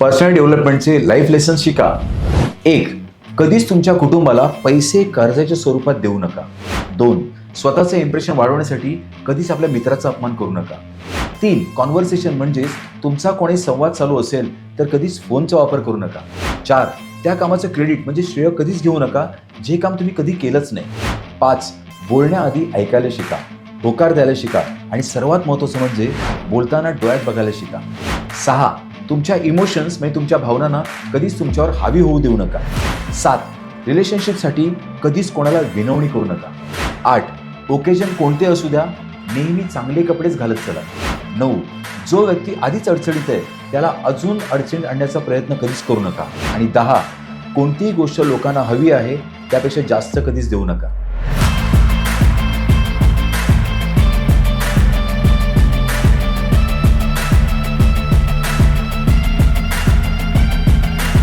Personal डेव्हलपमेंटचे life lesson शिका. एक कधीच तुमच्या कुटुंबाला पैसे कर्जाच्या स्वरूपात देऊ नका. दोन स्वतःचं इम्प्रेशन वाढवण्यासाठी कधीच आपल्या मित्राचा अपमान करू नका. तीन कॉन्व्हर्सेशन म्हणजेच तुमचा कोणी संवाद चालू असेल तर कधीच फोनचा वापर करू नका. चार त्या कामाचं क्रेडिट म्हणजे श्रेय कधीच घेऊ नका जे काम तुम्ही कधी केलंच नाही. पाच बोलण्याआधी ऐकायला शिका. होकार द्यायला शिका. आणि सर्वात महत्त्वाचं म्हणजे बोलताना डोळ्यात बघायला शिका. सहा तुमच्या इमोशन्स म्हणजे तुमच्या भावनांना कधीच तुमच्यावर हावी होऊ देऊ नका. सात रिलेशनशिपसाठी कधीच कोणाला विनवणी करू नका. आठ ओकेजन कोणते असू द्या नेहमी चांगले कपडेच घालत चला. नऊ जो व्यक्ती आधीच अडचणीत आहे त्याला अजून अडचणीत आणण्याचा प्रयत्न कधीच करू नका. आणि दहा कोणतीही गोष्ट लोकांना हवी आहे त्यापेक्षा जास्त कधीच देऊ नका.